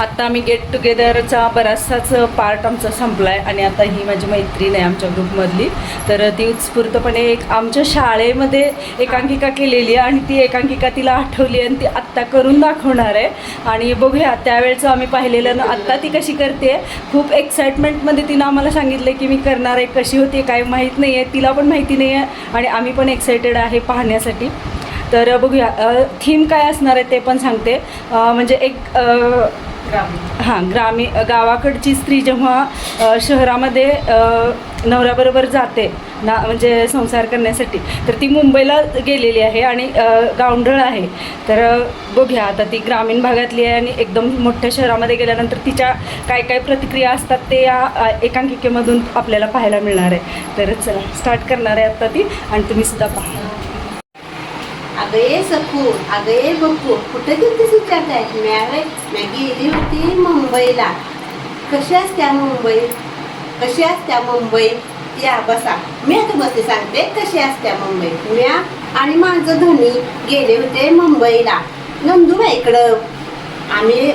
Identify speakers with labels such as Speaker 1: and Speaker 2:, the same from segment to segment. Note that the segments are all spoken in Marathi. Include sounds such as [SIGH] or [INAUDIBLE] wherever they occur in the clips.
Speaker 1: आता आम्ही गेट टुगेदरचा बराचसाच पार्ट आमचा संपला आहे आणि आता ही माझी मैत्रीण आहे आमच्या ग्रुपमधली. तर ती उत्स्फूर्तपणे एक आमच्या शाळेमध्ये एकांकिका केलेली आहे आणि ती एकांकिका तिला आठवली आणि ती आत्ता करून दाखवणार आहे. आणि बघूया त्यावेळेचं आम्ही पाहिलेलं ना आत्ता ती कशी करते खूप एक्साइटमेंटमध्ये तिनं आम्हाला सांगितलं की मी करणार आहे कशी होती काय माहीत नाही आहे तिला पण माहिती नाही आहे आणि आम्ही पण एक्सायटेड आहे पाहण्यासाठी. तर बघूया थीम काय असणार आहे ते पण सांगते. म्हणजे एक हां ग्रामी गावाकडची स्त्री जेव्हा शहरामध्ये नवऱ्याबरोबर जाते ना म्हणजे संसार करण्यासाठी तर ती मुंबईला गेलेली आहे आणि गावंढळ आहे. तर बघूया आता ती ग्रामीण भागातली आहे आणि एकदम मोठ्या शहरामध्ये गेल्यानंतर तिच्या काय काय प्रतिक्रिया असतात ते या एकांकिकेमधून आपल्याला पाहायला मिळणार आहे. तर चला स्टार्ट करणार आहे आता ती आणि तुम्ही सुद्धा पहा.
Speaker 2: अगं ये सखू अगं ये बघू कुठे गेलतीस विचारताय म्या वय म्या गेली होती मुंबईला. कशी असत्या मुंबई? कशी असत्या मुंबई? या बसा. मी आता बसते सांगते. कशी असत्या मुंबई? म्या आणि माझं धनी गेले होते मुंबईला. नंदुबाईकडं. आम्ही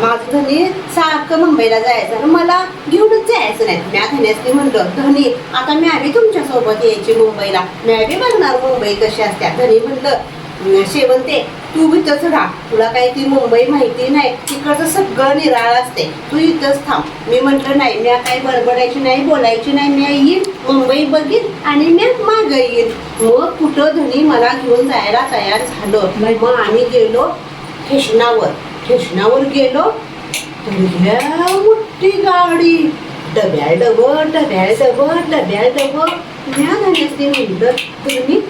Speaker 2: माझं धनी सारखं मुंबईला जायचं आणि मला घेऊनच जायचं नाही. म्या धन्यासनी म्हणलं धनी आता मी तुमच्यासोबत यायची मुंबईला. म्या बी बघणार मुंबई कशी असत्या धनी म्हणलं "अं, शेवंते तू इथंच राहा. तुला काही ती मुंबई माहिती नाही. तिकडचं सगळं निराळ असते. तू इथंच थांब. मी म्हटलं नाही म्या काही बडबडायची नाही बोलायची नाही. म्या येईन मुंबई बघीन आणि म्या मागं येईन. मग कुठं धनी मला घेऊन जायला तयार झालं. मग आम्ही गेलो ठेशनावर. ठेशनावर गेलो तर मोठी गाडी. डब्या डब डब्या डब डब्या डब. झाली धन्यासनी म्हणलं तुम्ही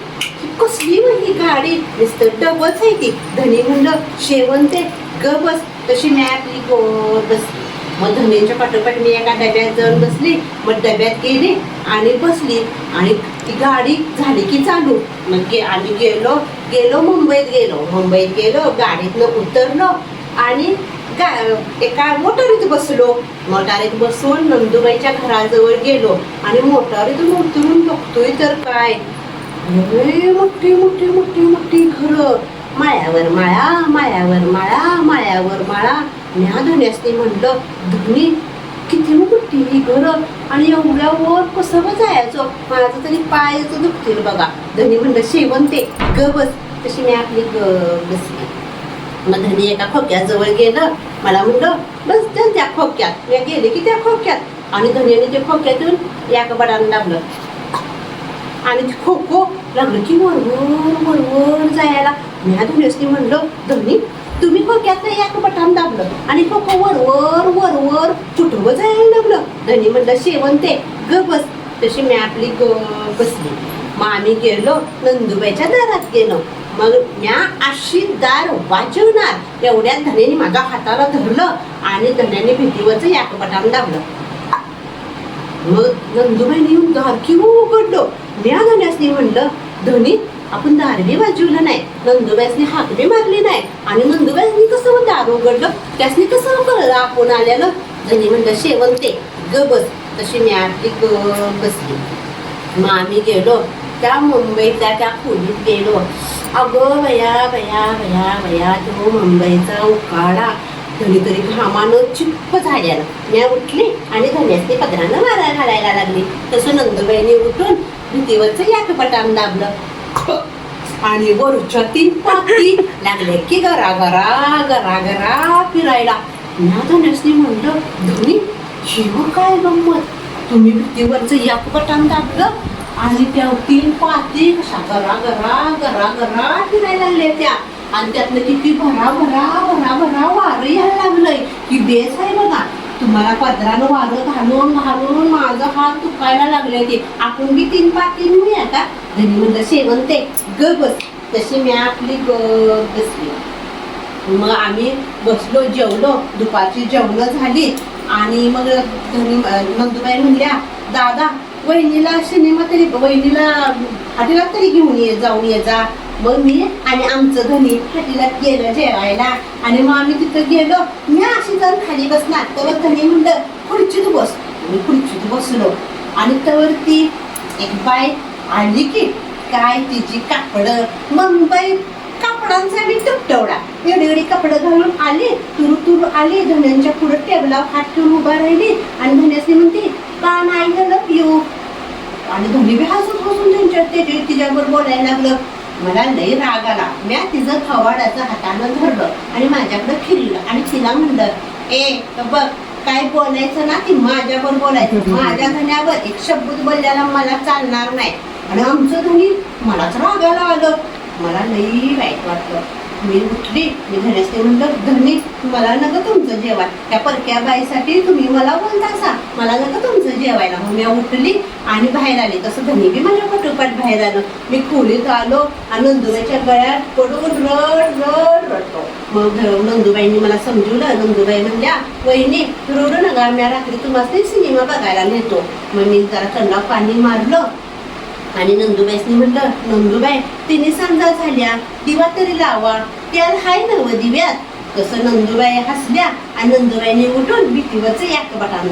Speaker 2: कसली मग ही गाडी? नुसतं डबच आहे ती. धनी म्हणलं शेवंते ग बस. तशी मी आपली गोल बसली. मग धनीच्या पाठोपाठ मी एका डब्यात जाऊन बसली. मग डब्यात गेली आणि बसली. आणि ती गाडी झाली की चालू. मग आम्ही गेलो. गेलो मुंबईत गेलो. मुंबईत गेलो गाडीतनं उतरलो आणि गा एका मोटारीत बसलो. मोटारीत बसून नंदुबाईच्या घराजवळ गेलो आणि मोटारीतून उतरून बघतोय तर काय? मोठी मोठी मोठी मोठी घरं. माळ्यावर माळा माळ्यावर माळा माळ्यावर माळा. न्या धन्यासनी म्हणलं धुनी किती मोठी ही घरं आणि एवढ्या वर कसं मग जायचं माझं तरी पायच दुखतील बघा. धनी म्हणलं शेवंते ग बस. तशी मी आपली ग बसली. मग धनी एका खोक्याजवळ गेलं. मला म्हणलं बस त्या त्या खोक्यात. मी गेले की त्या खोक्यात. आणि धनीने त्या खोक्यातून या कपाटानं लागलं आणि ते खो खो लागलं की वरवर वरवर जायला. मी ह्या धुण्यासनी म्हणलं धनी तुम्ही एक या बटन दाबलं. आणि खो खो वरवर वरवर चुटव जायला लागलं. धनी म्हणलं शेवंते ग बस. तशी मी आपली ग बसली. मग आम्ही गेलो नंदुबाईच्या दारात गेलो. मग म्या अशी दार वाजवणार एवढ्या धन्याने माझ्या हाताला धरलं आणि धन्याने भीतीवरचं याक बटन दाबलं. मग नंदुबाईने येऊन दार किंवा उघडलो. म्या धन्यासनी म्हणलं धनी आपण दारवी वाजवलं नाही नंदुबाईसने हाकबी मारली नाही. आणि नंदुबाईसनी कसं दारू दार उघडलं? त्यासनी कसं कळलं आपण आल्यानं धनी म्हणलं शेवंते ग बस. तशी मी आपली ग बसली. मग आम्ही गेलो. त्या मुंबईतल्या त्या खोलीत गेलो. अगं भया भया भया भया तो मुंबईचा उकाडा. धनी तरी घामानं चिप्प झाल्यानं. मी उठली आणि धन्यासनी पदरानं मारा घालायला लागली. तसं नंदुबाईने उठून भीतीवरचं याक बटान दाबलं. आणि वरच्या तीन पाती लागले की गरा गरा गरा गरा फिरायला. ना धन्यासनी म्हणलं धनी शिव काय गंमत? तुम्ही भीतीवरचं याक बटान दाबलं? आणि त्या तीन पाती कशा गरा गरा गरा गरा फिरायला लागल्या त्या. आणि त्यातनं किती भरा भरा भरा भरा वारं यायला लागलंय. की बेस आहे बघा. तुम्हाला पदरानं वारं घालून घालून माझं हात दुखायला लागले ते. आपण बी तीन पाती मी आता धनी म्हणलं शेवंते. ग बस तशी मी आपली ग बसली. मग आम्ही बसलो जेवलो. दुपारची जेवणं झाली. आणि मग धनी नंदुबाई म्हणल्या दादा वहिनीला सिनेमा तरी वहिनीला हाटीला तरी घेऊन ये जाऊन ये जा. मग मी आणि आमचं धनी हाटीला गेलं जेवायला आणि मग आम्ही तिथं गेलो मी अशी तर खाली बसणार तर धनी म्हणलं खुर्चीत बस मी खुर्चीत बसलो आणि तर ती एक बाय आली की काय तिची कापड मुंबई कापडांचा मी तुटवडा एवढी एवढी कपडं घालून आले तुरु तुरु आले धन्यांच्या पुढे टेबलावर हात ठेवून उभा राहिली आणि धन्यासनी म्हणते का नाही झालं येऊ आणि धनी बी हसून हसून त्यांच्या त्याच्या तिच्यावर बोलायला लागलं मला लई राग आला. म्या तिचं थवाडाचं हातानं धरलं आणि माझ्याकडे फिरलं आणि तिला म्हणलं ए बघ काय बोलायचं ना ती माझ्यावर बोलायचं. [LAUGHS] माझ्या धन्यावर एक शब्द बोलल्याला मला चालणार नाही. आणि आमचं धनी मलाच रागायला आलं. मला लई वाईट वाटलं. मी उठली मी धन्यासने म्हटलं धनी मला नका तुमचं जेवण त्या परक्या बाईसाठी तुम्ही मला बोलतासा मला नका तुमचं जेवायला. मग मी उठली आणि बाहेर आली. तसं धनी बी माझ्या पटोपाट बाहेर आलं. मी खोलीत आलो आणि नंदुबाईच्या गळ्यात पडून रड रड रडतो मग नंदुबाईंनी मला समजवलं. नंदुबाई म्हणल्या वहिनी रडू नका. मी रात्री तुम्हाला सिनेमा बघायला नेतो. मग मी जरा तोंडावर पाणी मारलं. आणि नंदुबाईसनी म्हटलं नंदुबाई तिने समजा झाल्या. दिवा तरी लावा. त्याला हाय नव दिव्यात. तसं नंदुबाई हसल्या आणि नंदुबाईने उठून भीतीवरच याक बटान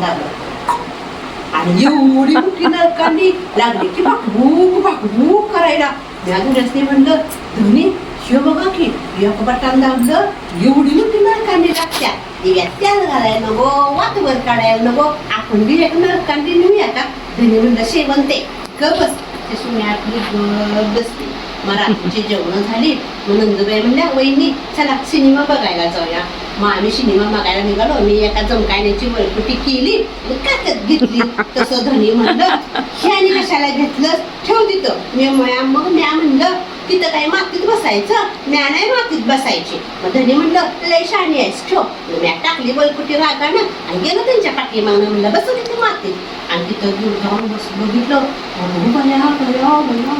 Speaker 2: आणि एवढी मोठी नळकांडी लागली की भाकभूक भाकभूक करायला. त्या म्हणलं धनी शिव बघा की एक बटान दाबलं एवढी मोठी नळकांडी लागत्या. दिव्यात त्याल घालायला नको वातवर काढायला नको. आपण बी एक नरकांडी नेऊया का? धनी म्हणलं शेवंते ग बस. तशी मी आपली गप बसली. मग रात्रीची जेवण झाली मग नंदुबाई म्हणल्या वहिनी चला सिनेमा बघायला जाऊया. मग आम्ही सिनेमा बघायला निघालो. मी एका जमकायण्याची वळकुटी केली आणि काकत घेतली. तसं धनी म्हणलं हे आणि कशाला घेतलं ठेव तिथं. मी मग म्या म्हणलं तिथं काय मातीत बसायचं? म्या नाही मातीत बसायची. मग धनी म्हणलं लय शाणी आहेस ठेव. मग म्या टाकली बलकुटी रागानं आणि गेलो त्यांच्या पाठीमागनं. म्हणलं बसू तिथे मातीत. आणि तिथं दूर जाऊन बस बघितलं अहो बया बया बया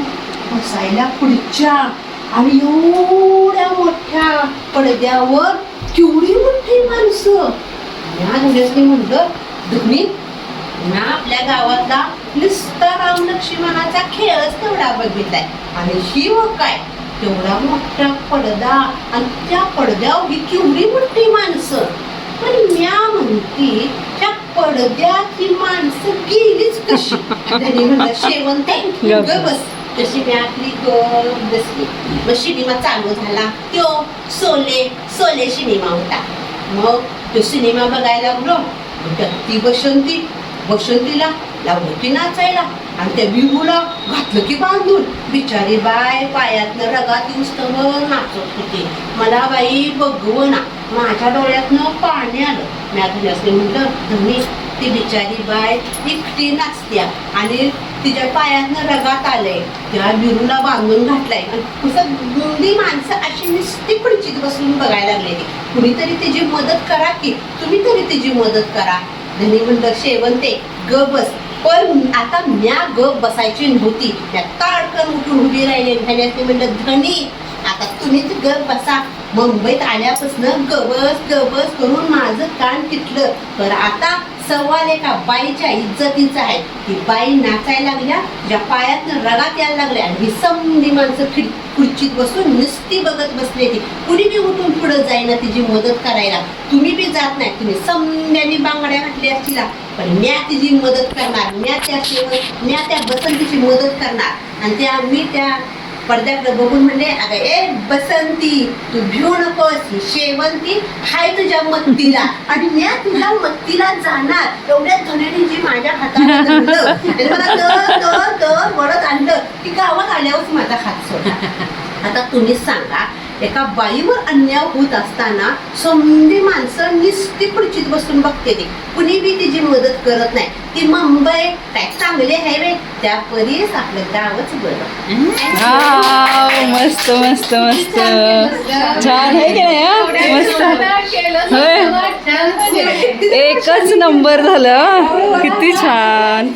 Speaker 2: बसायला पुढच्या आणि एवढ्या मोठ्या पडद्यावर केवढी मोठी माणसं या धुण्यासनी म्हणलं धुनी ना आपल्या गावातला नुसता राम लक्ष्मणाचा खेळच तेवढा बघितलाय आणि ही व काय तेवढा मोठा पडदा आणि त्या पडद्यावर केवढी मोठी माणसं पण म्या म्हणती पडद्यात ही माणसं गेलीच कशी त्यांनी म्हणलं शेवंत [LAUGHS] बस. तशी मी आपली गप बसली. मग सिनेमा चालू झाला. त्यो सोले सोले सिनेमा होता. मग तो सिनेमा बघायला लागलो. ती बसंती. बसंतीला लावलं की नाचायला. आणि त्या बिहूला घातलं की बांधून. बिचारी बाय पायातनं रगात नुसतं नाचत होती. मला बाई बघवना माझ्या डोळ्यातनं पाणी आलं. मी आता असले म्हटलं धनी ती बिचारी बाय एकटी नाचत्या आणि तिच्या पायातनं रगात आलंय. त्या बिरूला बांधून घातलाय. आणि कसं गुंडी माणसं अशी नुसती खुर्चीत बसून बघायला लागलेली. कुणीतरी तिची मदत करा की तुम्ही तरी तिची मदत करा. धनी म्हणलं शेवंते ग बस. पण आता म्या ग बसायची नव्हती. त्या ताडकन उठून उभी राहिली? ते म्हणलं धनी आता तुम्हीच ग बसा. मुंबईत आल्यापासून गबस गबस करून माझं कान किटलं तर आता सवाल एका बाईच्या इज्जतीचा आहे. ती बाई नाचायला लागल्या ज्या पायात रगात यायला लागल्या आणि ही समधी माणसं खिड खुर्चीत बसून नुसती बघत बसली ती कुणी बी उठून पुढं जाईना तिची मदत करायला. तुम्ही बी जात नाही. तुम्ही समद्यानी बांगड्या घातल्या असतील पण म्या तिची मदत करणार. म्या त्या सेवन म्या त्या बसंतीची मदत करणार. आणि त्या मी त्या पडद्याकडे बघून म्हणले अगं ए बसंती तू भिऊ नकोस ही शेवंती हाय तुझ्या मत्तीला. आणि मी तुझ्या मत्तीला जाणार. एवढ्या धन्याने जी माझ्या हाताला धरलं मला वडत आणलं. की गावात आल्यावर माझा हात सोडला. आता तुम्ही सांगा एका बाईवर अन्याय होत असताना समधी माणसं निस्ती खुर्चीत बसून बघते ती. कुणी बी तिची मदत करत नाही. ती मुंबई काय चांगले आहे वे त्या परीस आपलं गावच बरं.
Speaker 1: मस्त मस्त मस्त. छान आहे की नाही? मस्त. एकच नंबर झालं किती छान.